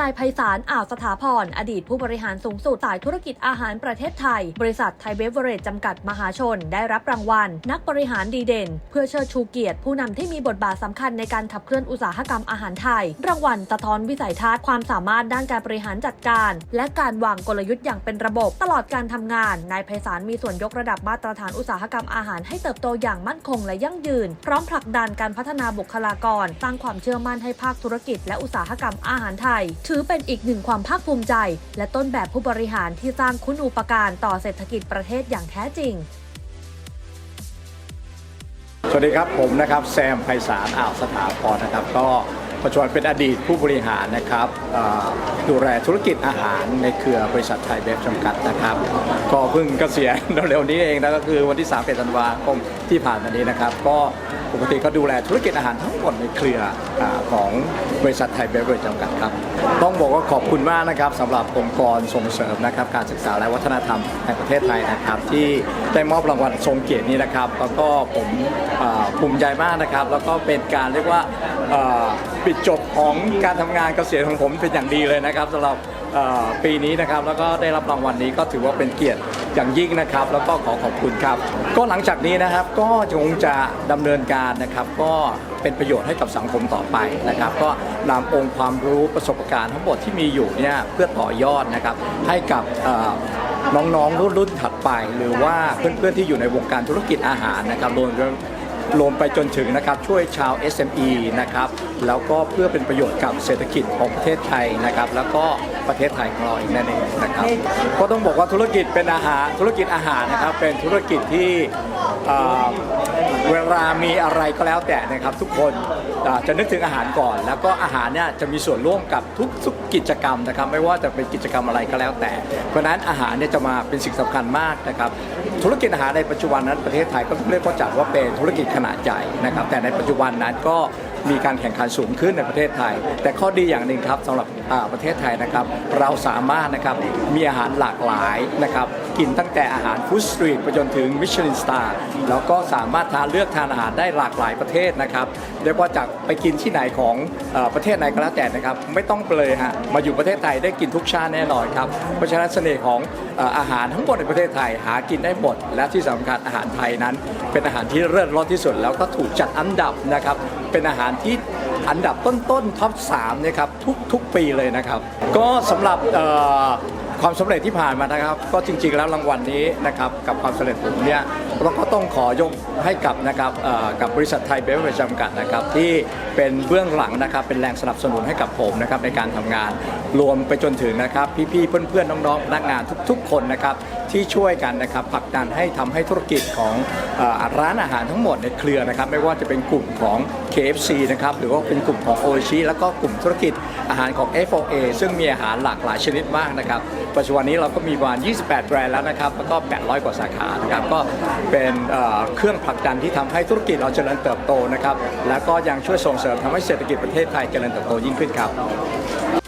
นายไพศาลอ่าวสถาพร อดีตผู้บริหารสูงสุดสายธุรกิจอาหารประเทศไทย บริษัทไทยเบเวอเรจจำกัดมหาชน ได้รับรางวัล นักบริหารดีเด่น เพื่อเชิดชูเกียรติผู้นำที่มีบทบาทสำคัญในการขับเคลื่อนอุตสาหกรรมอาหารไทย รางวัลสะท้อนวิสัยทัศน์ความสามารถด้านการบริหารจัดการ และการวางกลยุทธ์อย่างเป็นระบบ ตลอดการทำงาน นายไพศาลมีส่วนยกระดับมาตรฐานอุตสาหกรรมอาหารให้เติบโตอย่างมั่นคงและยั่งยืน พร้อมผลักดันการพัฒนาบุคลากรสร้างความเชื่อมั่นให้ภาคธุรกิจและอุตสาหกรรมอาหารไทยถือือเป็นอีกหนึ่งความภาคภูมิใจ และต้นแบบผู้บริหารที่สร้างคุณูปการต่อเศรษฐกิจประเทศอย่างแท้จริง สวัสดีครับผมนะครับแซมไพศาลอ่าวสถาพรนะครับก็ ปัจจุบันเป็นอดีตผู้บริหารนะครับดูแลธุรกิจอาหารในเครือบริษัทไทยเบฟจำกัดนะครับ ก็เพิ่งเกษียณเร็วๆนี้เองนะก็คือวันที่3เธันวาคมที่ผ่านมานี้นะครับ ก็ปกติก็ดูแลธุรกิจอาหารทั้งหมดในเครืออของบริษัทไทยเบฟจำกัดครับ ต้องบอกว่าขอบคุณมากนะครับสำหรับองค์กรส่งเสริมนะครับการศึกษาและวัฒนธรรมแห่งประเทศไทยนะครับ ที่ได้มอบรางวัลทรงเกียรตินี้นะครับ แล้วก็ผมภูมิใจมากนะครับ แล้วก็เป็นการเรียกว่าปิดจบของการทำงานเกษียณของผมเป็นอย่างดีเลยนะครับสำหรับปีนี้นะครับแล้วก็ได้รับรางวัลนี้ก็ถือว่าเป็นเกียรติอย่างยิ่งนะครับ แล้วก็ขอขอบคุณครับ ก็หลังจากนี้นะครับก็คงจะดำเนินการนะครับ ก็เป็นประโยชน์ให้กับสังคมต่อไปนะครับ ก็นำองค์ความรู้ประสบการณ์ทั้งหมดที่มีอยู่เนี่ยเพื่อต่อยอดนะครับให้กับน้องๆรุ่นรุ่นถัดไป หรือว่าเพื่อนๆที่อยู่ในวงการธุรกิจอาหารนะครับรวม รวมไปจนถึงนะครับช่วยชาว SME นะครับแล้วก็เพื่อเป็นประโยชน์กับเศรษฐกิจของประเทศไทยนะครับแล้วก็ประเทศไทยของเราอีกนั่นเองนะครับก็ต้องบอกว่าธุรกิจเป็นอาหารธุรกิจอาหารนะครับเป็นธุรกิจที่เวลามีอะไรก็แล้วแต่นะครับทุกคนจะนึกถึงอาหารก่อน แล้วก็อาหารเนี่ยจะมีส่วนร่วมกับทุกๆกิจกรรมนะครับ ไม่ว่าจะเป็นกิจกรรมอะไรก็แล้วแต่ เพราะฉะนั้นอาหารเนี่ยจะมาเป็นสิ่งสำคัญมากนะครับ ธุรกิจอาหารในปัจจุบันนั้นประเทศไทยก็เรียกว่าจัดว่าเป็นธุรกิจขนาดใหญ่นะครับ แต่ในปัจจุบันนั้นก็มีการแข่งขันสูงขึ้นในประเทศไทย แต่ข้อดีอย่างหนึ่งครับสำหรับประเทศไทยนะครับ เราสามารถนะครับมีอาหารหลากหลายนะครับ กินตั้งแต่อาหารฟู้ดสตรีทไปจนถึงมิชลินสตาร์แล้วก็สามารถทานเลือกทานอาหารได้หลากหลายประเทศนะครับเรียกว่าจากไปกินที่ไหนของอประเทศไหนก็แล้วแต่นะครับ ไม่ต้องเลยฮะมาอยู่ประเทศไทยได้กินทุกชาติแน่นอนครับเพราะฉะนั้นเสน่ห์ของออาหารทั้งหมดในประเทศไทยหากินได้หมด และที่สำคัญอาหารไทยนั้น เป็นอาหารที่เลิศรสที่สุด แล้วก็ถูกจัดอันดับนะครับเป็นอาหารที่อันดับต้นๆท็อป3นะครับทุกทุกปีเลยนะครับ ก็สำหรับ ความสำเร็จที่ผ่านมานะครับ ก็จริง ๆ แล้วรางวัลนี้นะครับกับความสำเร็จผมเนี่ยเราก็ต้องขอยกให้กับนะครับกับบริษัทไทยเบเวอร์จำกัดนะครับที่เป็นเบื้องหลังนะครับเป็นแรงสนับสนุนให้กับผมนะครับในการทำงานรวมไปจนถึงนะครับพี่ๆเพื่อนๆน้องๆพนักงานทุก ๆ คนนะครับ ที่ช่วยกันนะครับผลักดันให้ทำให้ธุรกิจของร้านอาหารทั้งหมดในเครือนะครับ ไม่ว่าจะเป็นกลุ่มของ KFC นะครับหรือว่าเป็นกลุ่มของโอชิแล้วก็กลุ่มธุรกิจอาหารของ F4A ซึ่งมีอาหารหลากหลายชนิดมากนะครับปัจจุบันนี้เราก็มีประมาณ 28 แบรนด์แล้วนะครับแล้วก็ 800 กว่าสาขานะครับก็เป็นเอ่อเครื่องผลักดันที่ทำให้ธุรกิจเราเจริญเติบโตนะครับแล้วก็ยังช่วยส่งเสริมทำให้เศรษฐกิจประเทศไทยเจริญเติบโตยิ่งขึ้นครับ